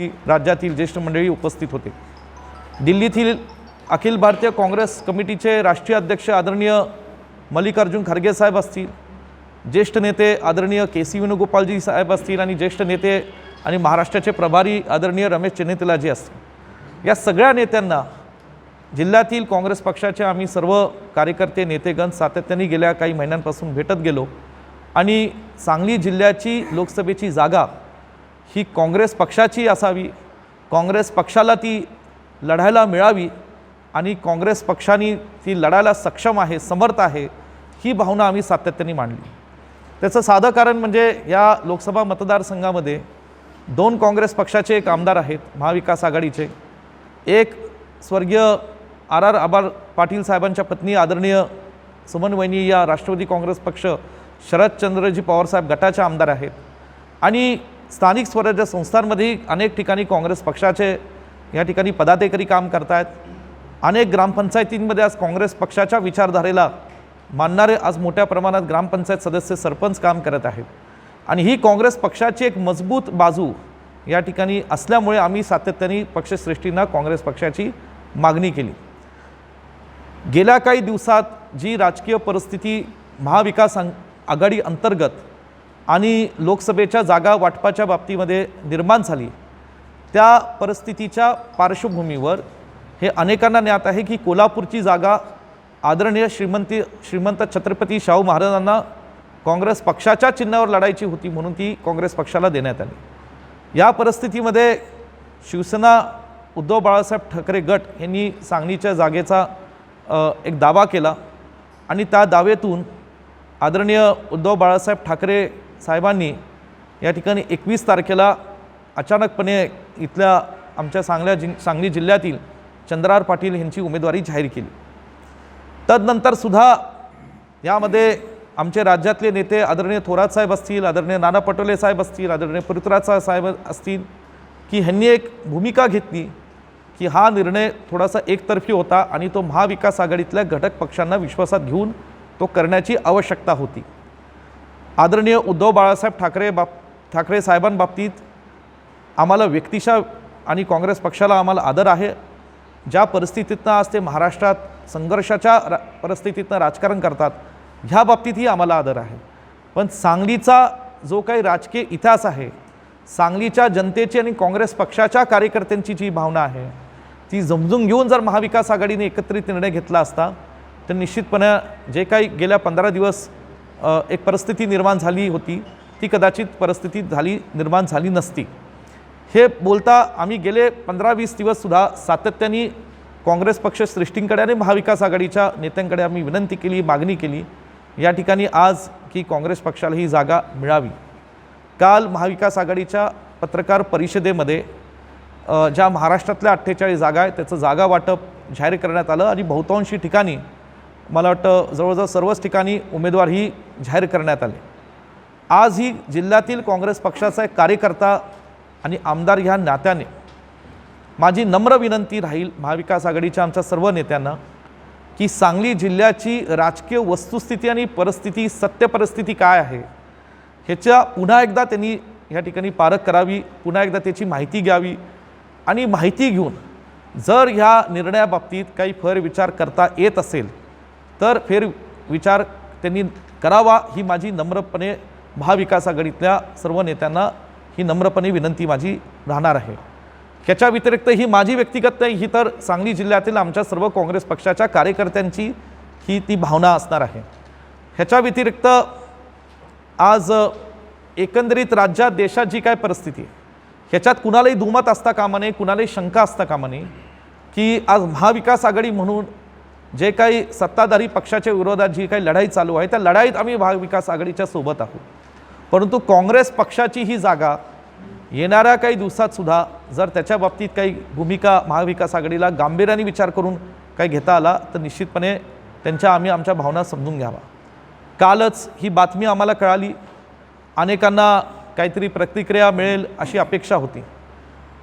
राज्यातील ज्येष्ठ मंडळी उपस्थित होते. दिल्लीतील अखिल भारतीय काँग्रेस कमिटीचे राष्ट्रीय अध्यक्ष आदरणीय मल्लिकार्जुन खरगे साहेब असतील ज्येष्ठ नेते आदरणीय के सी वेणुगोपालजी साहेब असतील आणि ज्येष्ठ नेते आणि महाराष्ट्राचे प्रभारी आदरणीय रमेश चेन्नेतलाजी असतील. या सगळ्या नेत्यांना जिल्ह्यातील काँग्रेस पक्षाचे आम्ही सर्व कार्यकर्ते नेतेगण सातत्याने गेल्या काही महिन्यांपासून भेटत गेलो आणि सांगली जिल्ह्याची लोकसभेची जागा ही काँग्रेस पक्षाची असावी. काँग्रेस पक्षाला ती लढायला मिळावी आणि काँग्रेस पक्षाने ती लढायला सक्षम आहे समर्थ आहे ही भावना आम्ही सातत्याने मांडली. त्याचं साधं कारण म्हणजे या लोकसभा मतदारसंघामध्ये दोन काँग्रेस पक्षाचे एक आमदार आहेत महाविकास आघाडीचे. एक स्वर्गीय आर आर आबार पाटील साहेबांच्या पत्नी आदरणीय सुमन वैनी या राष्ट्रवादी काँग्रेस पक्ष शरदचंद्रजी पवारसाहेब गटाचे आमदार आहेत. आणि स्थानिक स्वराज्य संस्थांमध्येही अनेक ठिकाणी काँग्रेस पक्षाचे या ठिकाणी पदाधिकारी काम करत आहेत अनेक ग्रामपंचायतींमध्ये आज काँग्रेस पक्षाच्या विचारधारेला मानणारे आज मोठ्या प्रमाणात ग्रामपंचायत सदस्य सरपंच काम करत आहेत. आणि ही काँग्रेस पक्षाची एक मजबूत बाजू या ठिकाणी असल्यामुळे आम्ही सातत्याने पक्षश्रेष्ठींना काँग्रेस पक्षाची मागणी केली. गेल्या काही दिवसात जी राजकीय परिस्थिती महाविकास आघाडी अंतर्गत आणि लोकसभेच्या जागा वाटपाच्या बाबतीमध्ये निर्माण झाली. त्या परिस्थितीच्या पार्श्वभूमीवर हे अनेकांना ज्ञात आहे की कोल्हापूरची जागा आदरणीय श्रीमंती श्रीमंत छत्रपती शाहू महाराजांना काँग्रेस पक्षाच्या चिन्हावर लढायची होती म्हणून ती काँग्रेस पक्षाला देण्यात आली. या परिस्थितीमध्ये शिवसेना उद्धव बाळासाहेब ठाकरे गट यांनी सांगलीच्या जागेचा एक दावा केला आणि त्या दावेतून आदरणीय उद्धव बाळासाहेब ठाकरे साहेबांनी या ठिकाणी एकवीस तारखेला अचानकपणे इथल्या आमच्या सांगल्या जि सांगली जिल्ह्यातील चंद्रार पाटील यांची उमेदवारी जाहीर केली. तदनंतर सुद्धा यामध्ये आमचे राज्यातले नेते आदरणीय थोरात साहेब असतील आदरणीय नाना पटोले साहेब असतील आदरणीय पृथ्वीराज साहेब असतील की ह्यांनी एक भूमिका घेतली की हा निर्णय थोडासा एकतर्फी होता आणि तो महाविकास आघाडीतल्या घटक पक्षांना विश्वासात घेऊन तो करण्याची आवश्यकता होती. आदरणीय उद्धव बाळासाहेब ठाकरे बाब ठाकरे साहेबांबाबतीत आम्हाला व्यक्तिशा आणि काँग्रेस पक्षाला आम्हाला आदर आहे. ज्या परिस्थितीतनं आज ते महाराष्ट्रात संघर्षाच्या रा परिस्थितीतनं राजकारण करतात ह्या बाबतीतही आम्हाला आदर आहे. पण सांगलीचा जो काही राजकीय इतिहास आहे सांगलीच्या जनतेची आणि काँग्रेस पक्षाच्या कार्यकर्त्यांची जी भावना आहे ती समजून घेऊन जर महाविकास आघाडीने एकत्रित निर्णय घेतला असता तर निश्चितपणे जे काही गेल्या पंधरा दिवस एक परिस्थिती निर्माण झाली होती. ती कदाचित परिस्थिती झाली निर्माण झाली नसती. हे बोलता आम्ही गेले पंधरा वीस दिवससुद्धा सातत्याने काँग्रेस पक्ष श्रेष्ठींकडे आणि महाविकास आघाडीच्या नेत्यांकडे आम्ही विनंती केली मागणी केली. या ठिकाणी आज की काँग्रेस पक्षाला ही जागा मिळावी. काल महाविकास आघाडीच्या पत्रकार परिषदेमध्ये ज्या महाराष्ट्रातल्या अठ्ठेचाळीस जागा आहेत त्याचं जागा वाटप जाहीर करण्यात आलं आणि बहुतांशी ठिकाणी मला वाटतं जवळजवळ सर्वच ठिकाणी उमेदवारही जाहीर करण्यात आले. आज ही जिल्ह्यातील काँग्रेस पक्षाचा एक कार्यकर्ता आणि आमदार ह्या नात्याने माझी नम्र विनंती राहील महाविकास आघाडीच्या आमच्या सर्व नेत्यांना की सांगली जिल्ह्याची राजकीय वस्तुस्थिती आणि परिस्थिती सत्य परिस्थिती काय आहे ह्याच्या पुन्हा एकदा त्यांनी ह्या ठिकाणी पारख करावी पुन्हा एकदा त्याची माहिती घ्यावी आणि माहिती घेऊन जर ह्या निर्णयाबाबतीत काही फेरविचार करता येत असेल तर फेर विचार त्यांनी करावा ही माझी नम्रपणे महाविकास आघाडीतल्या सर्व नेत्यांना ही नम्रपणे विनंती माझी राहणार आहे. ह्याच्या व्यतिरिक्त ही माझी व्यक्तिगत नाही ही तर सांगली जिल्ह्यातील आमच्या सर्व काँग्रेस पक्षाच्या कार्यकर्त्यांची ही ती भावना असणार आहे. ह्याच्या व्यतिरिक्त आज एकंदरीत राज्यात देशात जी काय परिस्थिती आहे ह्याच्यात कुणालाही दुमत असता कामा नये कुणालाही शंका असता कामा नये की आज महाविकास आघाडी म्हणून जे काही सत्ताधारी पक्षाच्या विरोधात जी काही लढाई चालू आहे त्या लढाईत आम्ही महाविकास आघाडीच्या सोबत आहोत. परंतु काँग्रेस पक्षाची ही जागा येणाऱ्या काही दिवसात सुद्धा जर त्याच्या बाबतीत काही भूमिका महाविकास आघाडीला गांभीर्याने विचार करून काही घेता आला तर निश्चितपणे त्यांच्या आम्ही आमच्या भावना समजून घ्यावा. कालच ही बातमी आम्हाला कळाली. अनेकांना काहीतरी प्रतिक्रिया मिळेल अशी अपेक्षा होती.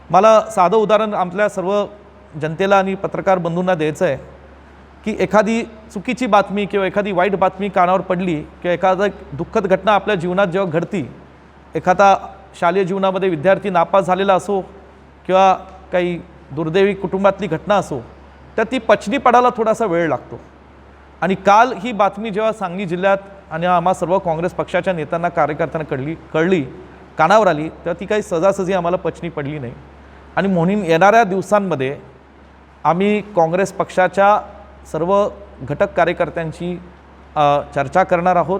मला साधं उदाहरण आपल्या सर्व जनतेला आणि पत्रकार बंधूंना द्यायचं आहे. की एखादी चुकीची बातमी किंवा एखादी वाईट बातमी कानावर पडली किंवा एखादा दुःखद घटना आपल्या जीवनात जेव्हा घडती एखादा शालेय जीवनामध्ये विद्यार्थी नापास झालेला असो किंवा काही दुर्दैवी कुटुंबातली घटना असो तर ती पचनी पडायला थोडासा वेळ लागतो. आणि काल ही बातमी जेव्हा सांगली जिल्ह्यात आणि आम्हा सर्व काँग्रेस पक्षाच्या नेत्यांना कार्यकर्त्यांना कळली कळली कानावर आली तेव्हा ती काही सजासजी आम्हाला पचनी पडली नाही. आणि म्हणून येणाऱ्या दिवसांमध्ये आम्ही काँग्रेस पक्षाच्या सर्व घटक कार्यकर्त्यांची चर्चा करणार आहोत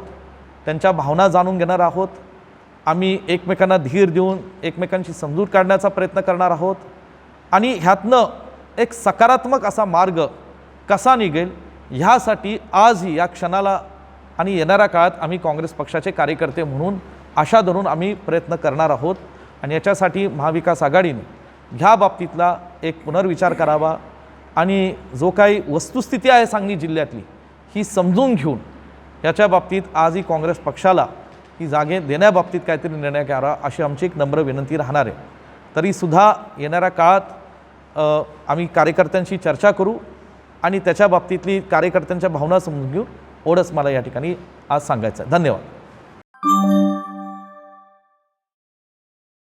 त्यांच्या भावना जाणून घेणार आहोत. आम्ही एकमेकांना धीर देऊन एकमेकांची समजूत काढण्याचा प्रयत्न करणार आहोत. आणि ह्यातनं एक सकारात्मक असा मार्ग कसा निघेल ह्यासाठी आजही या क्षणाला आणि येणाऱ्या काळात आम्ही काँग्रेस पक्षाचे कार्यकर्ते म्हणून आशा धरून आम्ही प्रयत्न करणार आहोत. आणि याच्यासाठी महाविकास आघाडीने ह्या बाबतीतला एक पुनर्विचार करावा. आणि जो काही वस्तुस्थिती आहे सांगली जिल्ह्यातली ही समजून घेऊन याच्या बाबतीत आजही काँग्रेस पक्षाला ही जागे देण्याबाबतीत काहीतरी निर्णय करा अशी आमची एक नम्र विनंती राहणार आहे. तरीसुद्धा येणाऱ्या काळात आम्ही कार्यकर्त्यांशी चर्चा करू आणि त्याच्या बाबतीतली कार्यकर्त्यांच्या भावना समजून घेऊ एवढंच मला या ठिकाणी आज सांगायचं आहे. धन्यवाद.